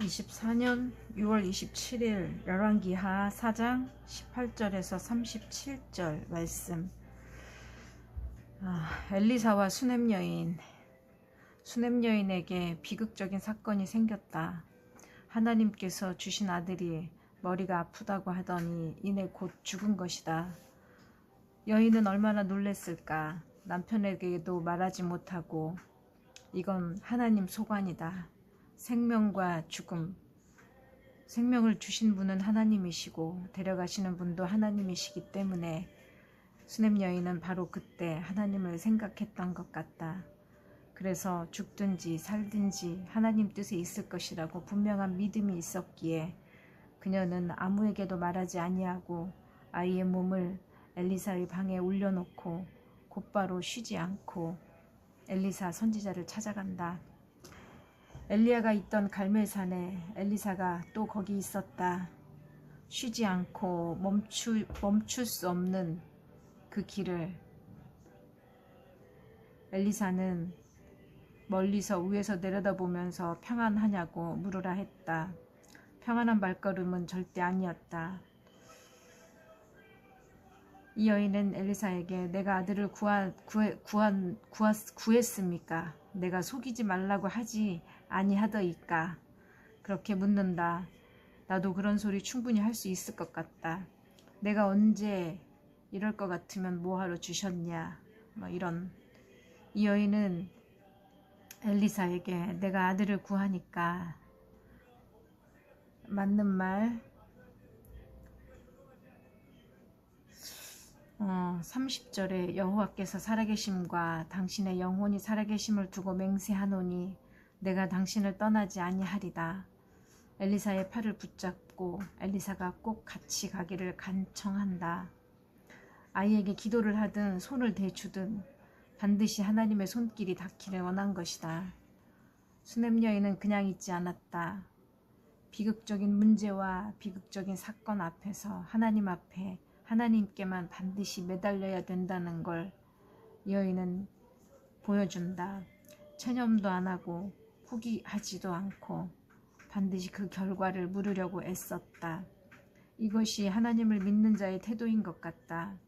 24년 6월 27일 열왕기하 4장 18절에서 37절 말씀 아, 엘리사와 수넴 여인 수넴 여인에게 비극적인 사건이 생겼다. 하나님께서 주신 아들이 머리가 아프다고 하더니 이내 곧 죽은 것이다. 여인은 얼마나 놀랬을까. 남편에게도 말하지 못하고 이건 하나님 소관이다. 생명과 죽음. 생명을 주신 분은 하나님이시고 데려가시는 분도 하나님이시기 때문에 수넴 여인은 바로 그때 하나님을 생각했던 것 같다. 그래서 죽든지 살든지 하나님 뜻에 있을 것이라고 분명한 믿음이 있었기에 그녀는 아무에게도 말하지 아니하고 아이의 몸을 엘리사의 방에 올려놓고 곧바로 쉬지 않고 엘리사 선지자를 찾아간다. 엘리야가 있던 갈멜산에 엘리사가 또 거기 있었다. 쉬지 않고 멈추, 멈출 수 없는 그 길을 엘리사는 멀리서 위에서 내려다보면서 평안하냐고 물으라 했다. 평안한 발걸음은 절대 아니었다. 이 여인은 엘리사에게 내가 아들을 구하, 구해, 구한, 구하, 구했습니까? 내가 속이지 말라고 하지 아니하더이까? 그렇게 묻는다. 나도 그런 소리 충분히 할 수 있을 것 같다. 내가 언제 이럴 것 같으면 뭐하러 주셨냐? 뭐 이런. 이 여인은 엘리사에게 내가 아들을 구하니까 맞는 말 어, 30절에 여호와께서 살아계심과 당신의 영혼이 살아계심을 두고 맹세하노니 내가 당신을 떠나지 아니하리다. 엘리사의 팔을 붙잡고 엘리사가 꼭 같이 가기를 간청한다. 아이에게 기도를 하든 손을 대주든 반드시 하나님의 손길이 닿기를 원한 것이다. 수넴 여인은 그냥 있지 않았다. 비극적인 문제와 비극적인 사건 앞에서 하나님 앞에 하나님께만 반드시 매달려야 된다는 걸 여인은 보여준다. 체념도 안 하고 포기하지도 않고 반드시 그 결과를 물으려고 애썼다. 이것이 하나님을 믿는 자의 태도인 것 같다.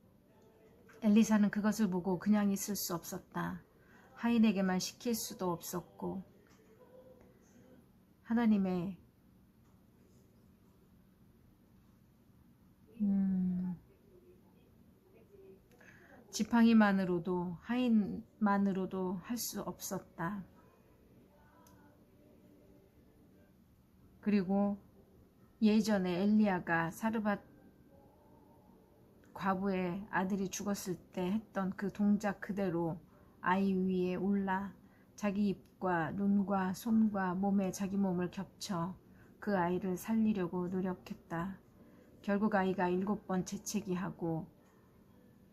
엘리사는 그것을 보고 그냥 있을 수 없었다. 하인에게만 시킬 수도 없었고 하나님의 음, 지팡이만으로도 하인만으로도 할 수 없었다. 그리고 예전에 엘리야가 사르밧 과부의 아들이 죽었을 때 했던 그 동작 그대로 아이 위에 올라 자기 입과 눈과 손과 몸에 자기 몸을 겹쳐 그 아이를 살리려고 노력했다. 결국 아이가 일곱 번 재채기 하고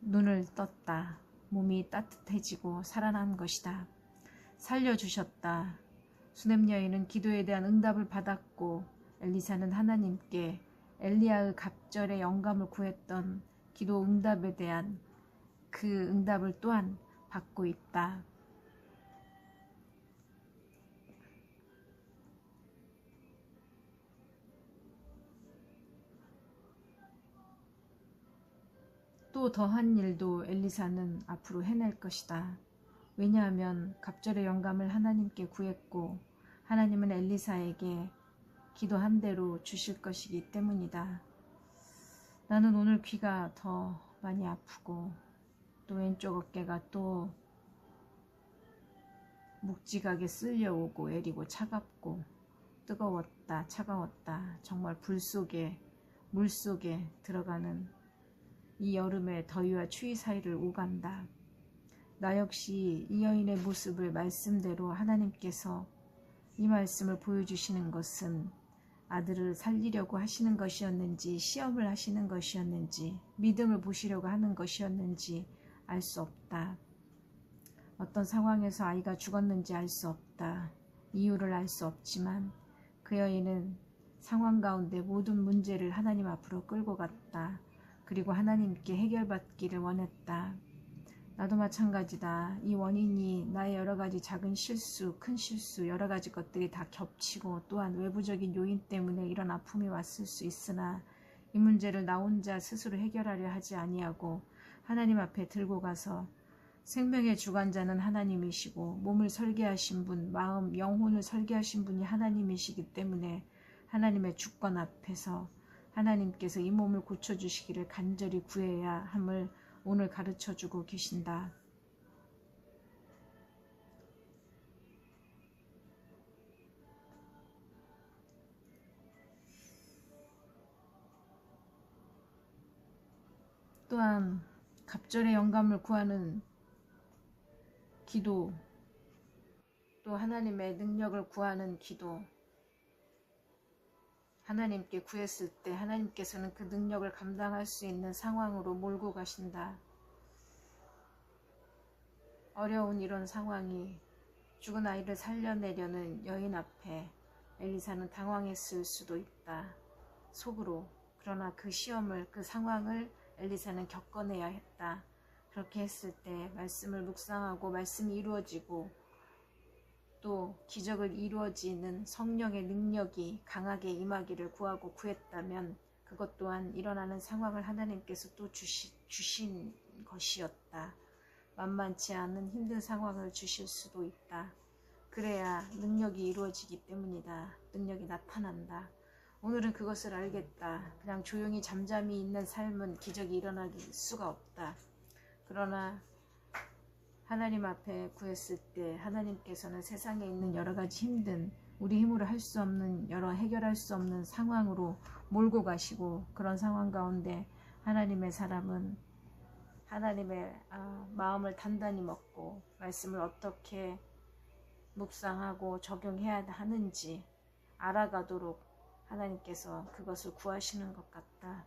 눈을 떴다. 몸이 따뜻해지고 살아난 것이다. 살려주셨다. 수넴 여인은 기도에 대한 응답을 받았고 엘리사는 하나님께 엘리야의 갑절의 영감을 구했던 기도 응답에 대한 그 응답을 또한 받고 있다. 또 더한 일도 엘리사는 앞으로 해낼 것이다. 왜냐하면 갑절의 영감을 하나님께 구했고 하나님은 엘리사에게 기도한 대로 주실 것이기 때문이다. 나는 오늘 귀가 더 많이 아프고 또 왼쪽 어깨가 또 묵직하게 쓸려오고 애리고 차갑고 뜨거웠다 차가웠다 정말 불 속에 물 속에 들어가는 이 여름의 더위와 추위 사이를 오간다. 나 역시 이 여인의 모습을 말씀대로 하나님께서 이 말씀을 보여주시는 것은 아들을 살리려고 하시는 것이었는지 시험을 하시는 것이었는지 믿음을 보시려고 하는 것이었는지 알 수 없다. 어떤 상황에서 아이가 죽었는지 알 수 없다. 이유를 알 수 없지만 그 여인은 상황 가운데 모든 문제를 하나님 앞으로 끌고 갔다. 그리고 하나님께 해결받기를 원했다. 나도 마찬가지다. 이 원인이 나의 여러 가지 작은 실수, 큰 실수, 여러 가지 것들이 다 겹치고 또한 외부적인 요인 때문에 이런 아픔이 왔을 수 있으나 이 문제를 나 혼자 스스로 해결하려 하지 아니하고 하나님 앞에 들고 가서 생명의 주관자는 하나님이시고 몸을 설계하신 분, 마음, 영혼을 설계하신 분이 하나님이시기 때문에 하나님의 주권 앞에서 하나님께서 이 몸을 고쳐주시기를 간절히 구해야 함을 오늘 가르쳐 주고 계신다. 또한 갑절의 영감을 구하는 기도, 또 하나님의 능력을 구하는 기도, 하나님께 구했을 때 하나님께서는 그 능력을 감당할 수 있는 상황으로 몰고 가신다. 어려운 이런 상황이 죽은 아이를 살려내려는 여인 앞에 엘리사는 당황했을 수도 있다. 속으로. 그러나 그 시험을, 그 상황을 엘리사는 겪어내야 했다. 그렇게 했을 때 말씀을 묵상하고 말씀이 이루어지고 또 기적을 이루어지는 성령의 능력이 강하게 임하기를 구하고 구했다면 그것 또한 일어나는 상황을 하나님께서 또 주시, 주신 것이었다. 만만치 않은 힘든 상황을 주실 수도 있다. 그래야 능력이 이루어지기 때문이다. 능력이 나타난다. 오늘은 그것을 알겠다. 그냥 조용히 잠잠히 있는 삶은 기적이 일어날 수가 없다. 그러나 하나님 앞에 구했을 때 하나님께서는 세상에 있는 여러 가지 힘든 우리 힘으로 할 수 없는 여러 해결할 수 없는 상황으로 몰고 가시고 그런 상황 가운데 하나님의 사람은 하나님의 아, 마음을 단단히 먹고 말씀을 어떻게 묵상하고 적용해야 하는지 알아가도록 하나님께서 그것을 구하시는 것 같다.